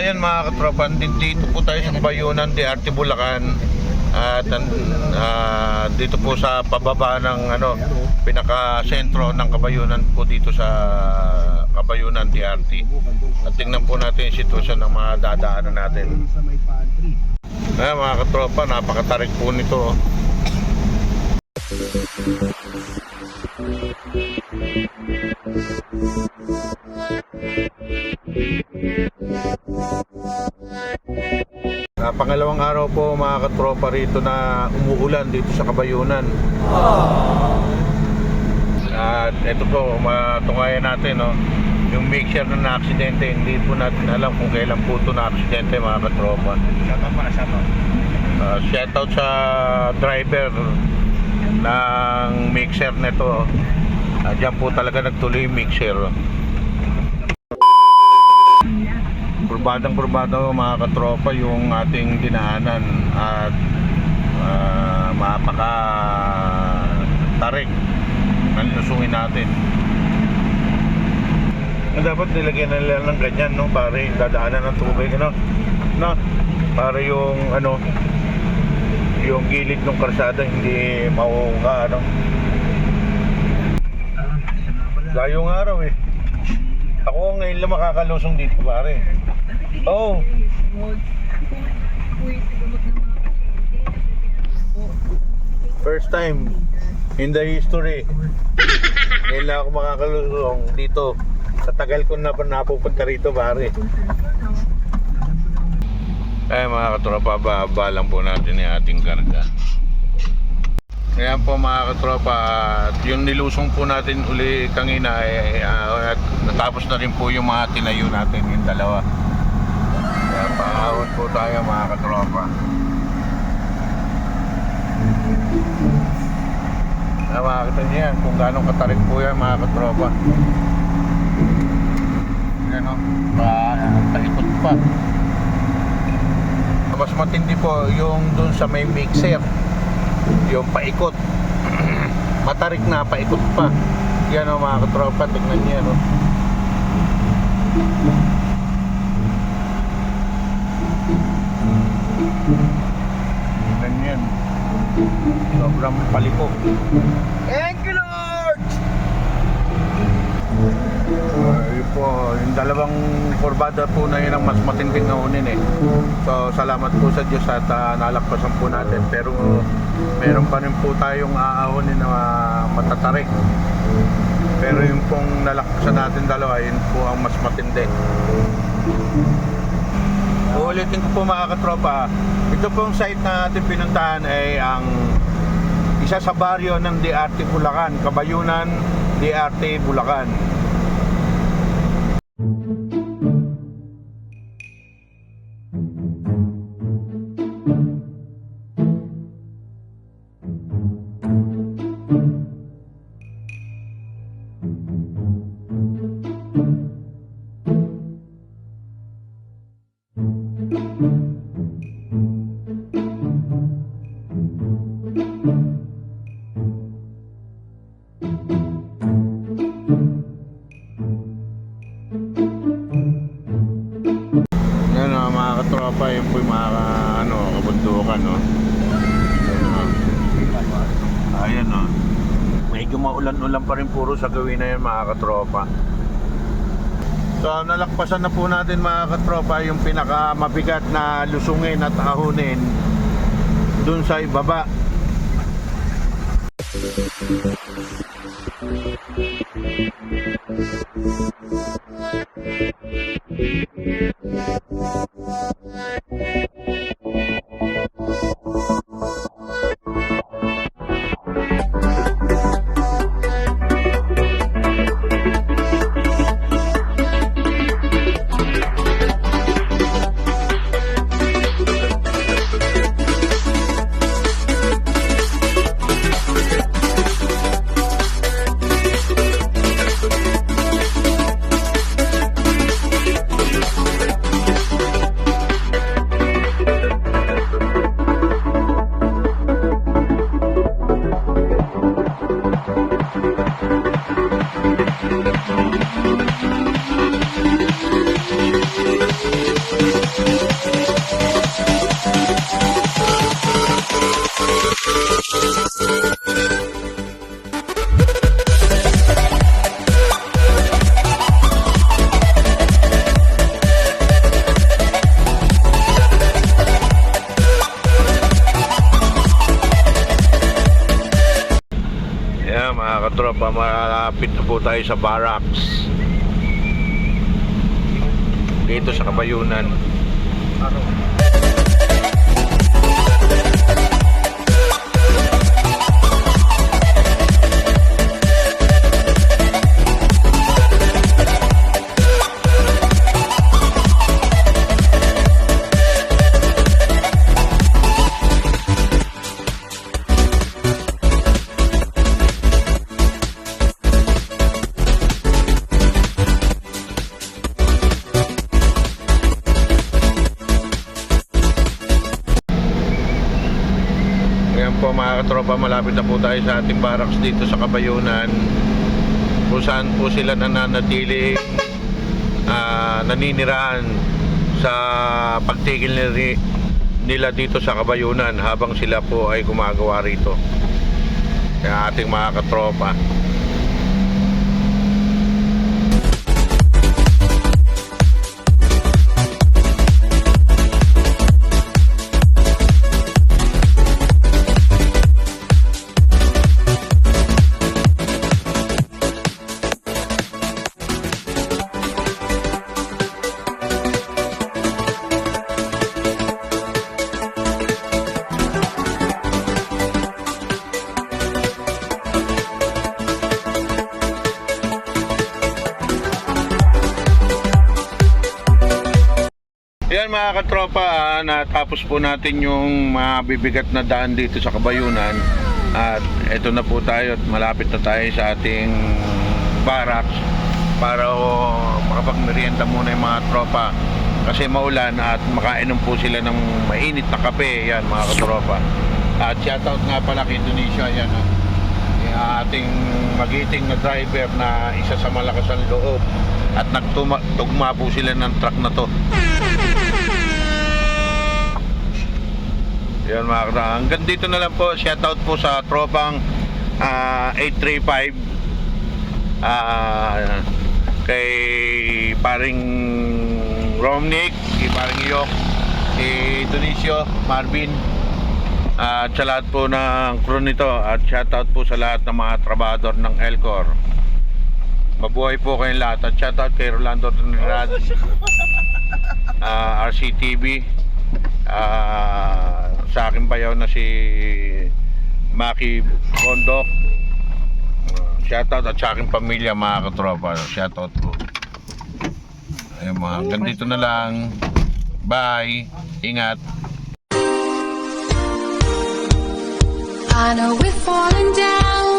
ayan mga katropa, dito po tayo sa Bayunan, DRT Bulacan. At ah, dito po sa pababa ng ano, pinaka sentro ng Kabayunan po dito sa Kabayunan DRT. At tingnan po natin yung sitwasyon ng mga dadaanan natin. Ayan mga katropa, napakatarik po nito. Sa pangalawang araw po mga katropa rito na umuulan dito sa Kabayunan. At ito po, matungayan natin, no? yung mixer na na-aksidente, hindi po natin alam kung kailan po ito na-aksidente mga katropa. Shoutout para shoutout. Uh, shoutout sa driver ng mixer nito. Uh, diyan po talaga nagtuloy yung mixer. Kurbadang kurbada mga katropa yung ating dinaanan at uh, mapaka tarik ng lusungin natin. Dapat nilagyan nila ng ganyan, no? Pare, dadaanan ng tubig, ano? No? Para yung, ano, yung gilid ng karsada hindi mauunga, ano? Gayong araw, eh. Ako ngayon lang makakalusong dito, pare. Oh, first time in the history. Ngayon lang ako makakalusong dito. Sa tagal ko na napupunta rito, pare. Ay mga katropa, baba lang po natin yung ating karga. Kaya po mga katropa, at yung nilusong po natin uli kanina, eh, ah, at natapos na rin po yung mga tinayo natin, yung dalawa. Kaya paahon po tayo mga katropa. Ah, makakita niyo yan kung gaano katarik po yan mga katropa. Yan o, pa, paikot pa. Matindi po yung dun sa may mixer. Yung paikot. Matarik na, paikot pa. Yan o mga katropa, tignan niyo yan o. Tignan yan. Sobrang paliko. Thank dalawang kurbada po na yun ang mas matinding na unin eh. So, salamat po sa Diyos at uh, nalakpasan po natin. Pero meron pa rin po tayong aahonin na uh, matatarik. Pero yung pong nalakpasan natin dalawa, yun po ang mas matindi. Uulitin ko po mga katropa, ito pong site na ating pinuntahan ay ang isa sa baryo ng DRT Bulacan, Kabayunan, DRT Bulacan. Ano Nulang pa rin puro sa gawin na yun mga katropa. So nalakpasan na po natin mga katropa yung pinaka mabigat na lusungin at ahunin dun sa ibaba. Katropa, malapit na po tayo sa barracks. Dito sa Kabayunan. Ngayon katropa, malapit na po tayo sa ating barracks dito sa Kabayunan. Kung saan po sila nananatili, ah, naninirahan sa pagtigil nila dito sa Kabayunan habang sila po ay gumagawa rito. Kaya ating mga katropa. Mga katropa, ah, natapos po natin yung mabibigat na daan dito sa Kabayunan. At eto na po tayo at malapit na tayo sa ating barracks para oh, makapagmerienda muna yung mga tropa. Kasi maulan at makainom po sila ng mainit na kape. Yan mga katropa. At shoutout nga pala kay Indonesia yan ah. yung ating magiting na driver na isa sa malakas ang loob. At nagtugma po sila ng truck na to Yan mga katropa. Hanggang dito na lang po. Shoutout po sa tropang ah, 835 ah, kay paring Romnick, kay paring Yok, si Donicio, Marvin, at sa lahat po ng crew nito at shoutout po sa lahat ng mga trabador ng Elcor. Mabuhay po kayong lahat at shoutout kay Rolando Trinidad, ah, RCTV, ah, sa aking bayaw na si Maki Bondok. Uh, shoutout at sa aking pamilya mga katropa. Shoutout po. Ayun mga, hanggang dito na lang. Bye. Ingat. I know we're falling down.